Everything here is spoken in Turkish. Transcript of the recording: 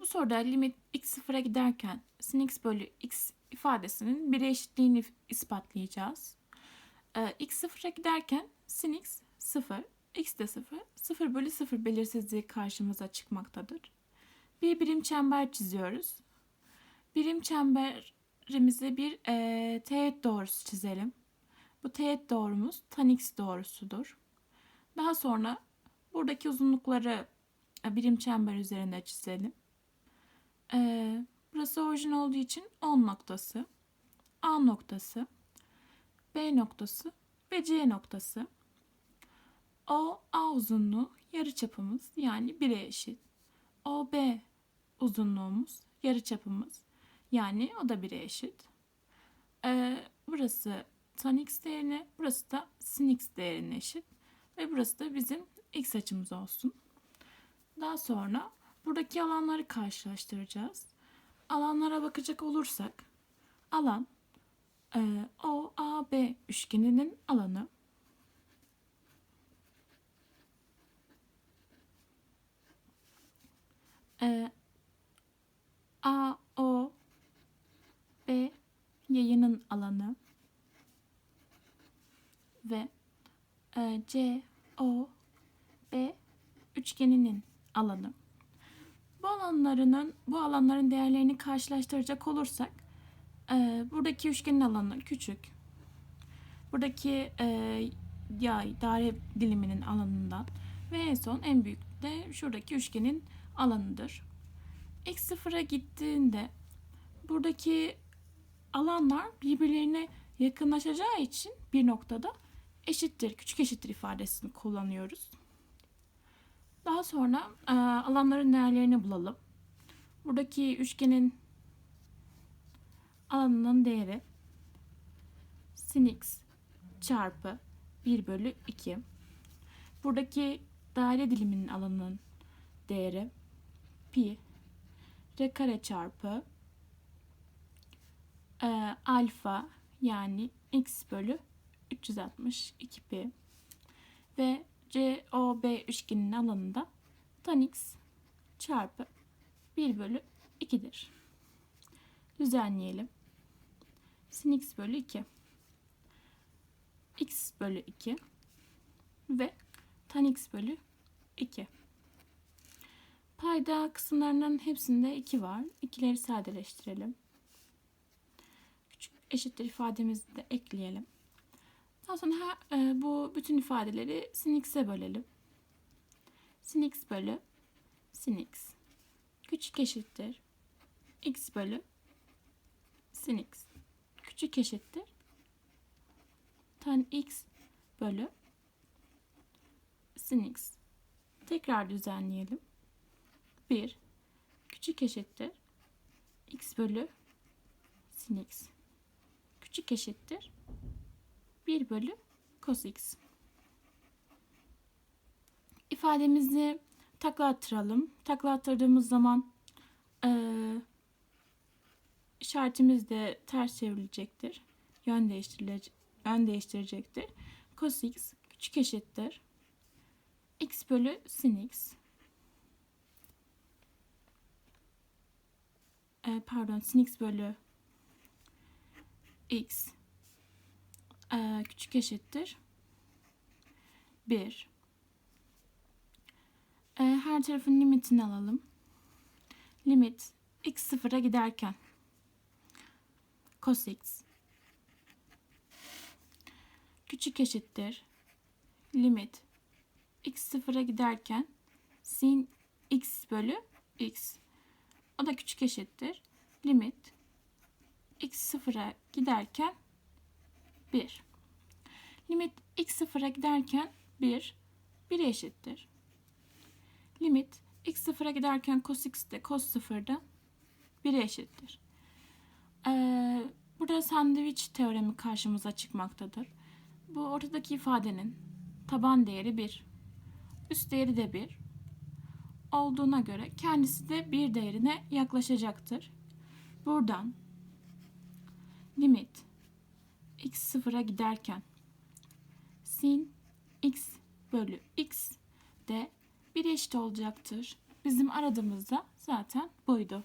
bu soruda limit x sıfıra giderken sin x bölü x ifadesinin bir eşitliğini if- ispatlayacağız. Ee, x sıfıra giderken sin x sıfır, x de sıfır, sıfır bölü sıfır belirsizliği karşımıza çıkmaktadır. Bir birim çember çiziyoruz. Birim çemberimize bir e, teğet doğrusu çizelim. Bu teğet doğrumuz tan x doğrusudur. Daha sonra buradaki uzunlukları e, birim çember üzerinde çizelim. Ee, burası orijin olduğu için 10 noktası, A noktası, B noktası ve C noktası. O A uzunluğu yarıçapımız yani 1'e eşit. O B uzunluğumuz yarıçapımız yani o da 1'e eşit. Ee, burası tan x değerine, burası da sin x değerine eşit. Ve burası da bizim x açımız olsun. Daha sonra buradaki alanları karşılaştıracağız. Alanlara bakacak olursak alan e, OAB üçgeninin alanı e, AO yayının alanı ve e, CO üçgeninin alanı. Bu alanlarının bu alanların değerlerini karşılaştıracak olursak e, buradaki üçgenin alanı küçük. Buradaki e, yay daire diliminin alanından ve en son en büyük de şuradaki üçgenin alanıdır. X sıfıra gittiğinde buradaki alanlar birbirlerine yakınlaşacağı için bir noktada eşittir, küçük eşittir ifadesini kullanıyoruz. Daha sonra e, alanların değerlerini bulalım. Buradaki üçgenin alanının değeri sin x çarpı 1 bölü 2. Buradaki daire diliminin alanının değeri pi r kare çarpı e, alfa yani x bölü 362 pi ve COB üçgeninin alanında tan x çarpı 1 bölü 2'dir. Düzenleyelim. Sin x bölü 2. x bölü 2 ve tan x bölü 2. Payda kısımlarının hepsinde 2 var. İkileri sadeleştirelim. Küçük eşittir ifademizi de ekleyelim. Daha sonra her, e, bu bütün ifadeleri sin x'e bölelim. Sin x bölü sin x. Küçük eşittir. x bölü sin x. Küçük eşittir. Tan x bölü sin x. Tekrar düzenleyelim. 1 küçük eşittir. x bölü sin x. Küçük eşittir. 1 bölü cos x. İfademizi takla attıralım. Takla attırdığımız zaman eee işaretimiz de ters çevrilecektir. Yön değiştirilecek, yön değiştirecektir. Cos x küçük eşittir. x bölü sin x. Eee, pardon sin x bölü x Eee, küçük eşittir. 1 her tarafın limitini alalım. Limit x sıfıra giderken cos x küçük eşittir. Limit x sıfıra giderken sin x bölü x. O da küçük eşittir. Limit x sıfıra giderken 1 limit x sıfıra giderken 1 1'e eşittir limit x sıfıra giderken cos x de cos sıfırda 1'e eşittir. Ee, burada sandviç teoremi karşımıza çıkmaktadır. Bu ortadaki ifadenin taban değeri 1, üst değeri de 1 olduğuna göre kendisi de 1 değerine yaklaşacaktır. Buradan limit x sıfıra giderken sin x bölü x de bir eşit olacaktır. Bizim aradığımız da zaten bu. buydu.